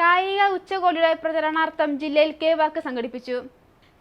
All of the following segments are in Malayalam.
കായിക ഉച്ചകോടിയുടെ പ്രചരണാർത്ഥം ജില്ലയിൽ കെ വാക്ക് സംഘടിപ്പിച്ചു.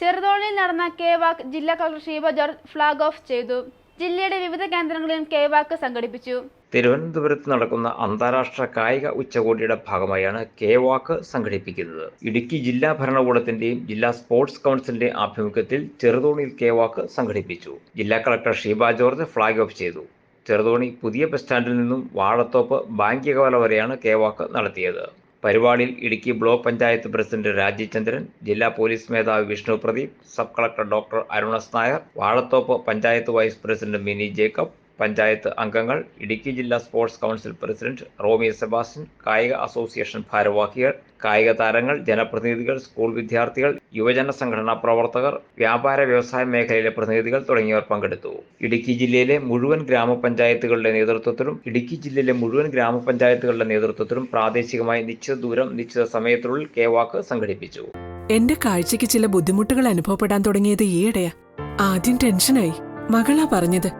ചെറുതോണിയിൽ നടന്ന കെ വാക്ക് ജില്ലാ collector Sheeba George flag off ചെയ്തു. ജില്ലയുടെ വിവിധ കേന്ദ്രങ്ങളിലും കെ വാക്ക് സംഘടിപ്പിച്ചു. തിരുവനന്തപുരത്ത് നടക്കുന്ന അന്താരാഷ്ട്ര കായിക ഉച്ചകോടിയുടെ ഭാഗമായാണ് കെ വാക്ക് സംഘടിപ്പിക്കുന്നത്. ഇടുക്കി ജില്ലാ ഭരണകൂടത്തിന്റെയും ജില്ലാ സ്പോർട്സ് കൗൺസിലിന്റെയും ആഭിമുഖ്യത്തിൽ ചെറുതോണിയിൽ കെ വാക്ക് സംഘടിപ്പിച്ചു. ജില്ലാ collector Sheeba George flag off ചെയ്തു. ചെറുതോണി പുതിയ ബസ് സ്റ്റാൻഡിൽ നിന്നും വാഴത്തോപ്പ് ബാങ്കികവല വരെയാണ് കെ വാക്ക് നടത്തിയത്. പരിപാടിയിൽ ഇടുക്കി ബ്ലോക്ക് പഞ്ചായത്ത് പ്രസിഡന്റ് രാജീവ്ചന്ദ്രൻ ജില്ലാ പോലീസ് മേധാവി Vishnu Pradeep sub collector doctor Arun S Nair Vazhathope panchayat vice president Mini Jacob panchayat അംഗങ്ങൾ ഇടുക്കി ജില്ലാ sports council president Romy Sebastian കായിക അസോസിയേഷൻ ഭാരവാഹികൾ കായിക താരങ്ങൾ ജനപ്രതിനിധികൾ സ്കൂൾ വിദ്യാർത്ഥികൾ യുവജന സംഘടനാ പ്രവർത്തകർ വ്യാപാര വ്യവസായ മേഖലയിലെ പ്രതിനിധികൾ തുടങ്ങിയവർ പങ്കെടുത്തു. ഇടുക്കി ജില്ലയിലെ മുഴുവൻ ഗ്രാമപഞ്ചായത്തുകളുടെ നേതൃത്വത്തിലും ഇടുക്കി ജില്ലയിലെ മുഴുവൻ ഗ്രാമപഞ്ചായത്തുകളുടെ നേതൃത്വത്തിലും പ്രാദേശികമായി നിശ്ചിത ദൂരം നിശ്ചിത സമയത്തിനുള്ളിൽ കെ വാക്ക് സംഘടിപ്പിച്ചു. എന്റെ കാഴ്ചയ്ക്ക് ചില ബുദ്ധിമുട്ടുകൾ അനുഭവപ്പെടാൻ തുടങ്ങിയത് ഈയിടെയാ. ആദ്യം ടെൻഷനായി. മകളാ പറഞ്ഞത്.